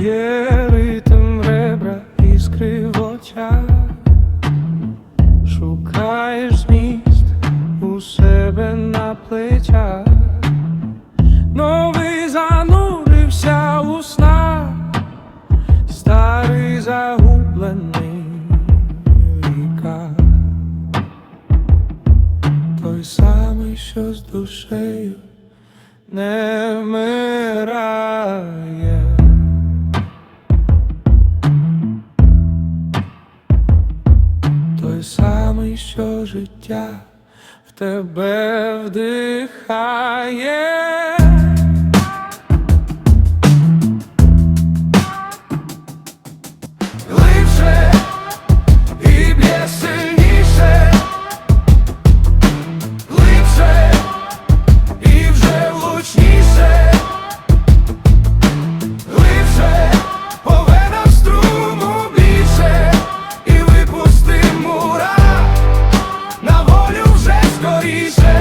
Є ритм ребра іскри в очах. Шукаєш себе на плечах, новий занурився у старий загублений віка, той самий, що з душею не вмирає. Що життя в тебе вдихає. disco dice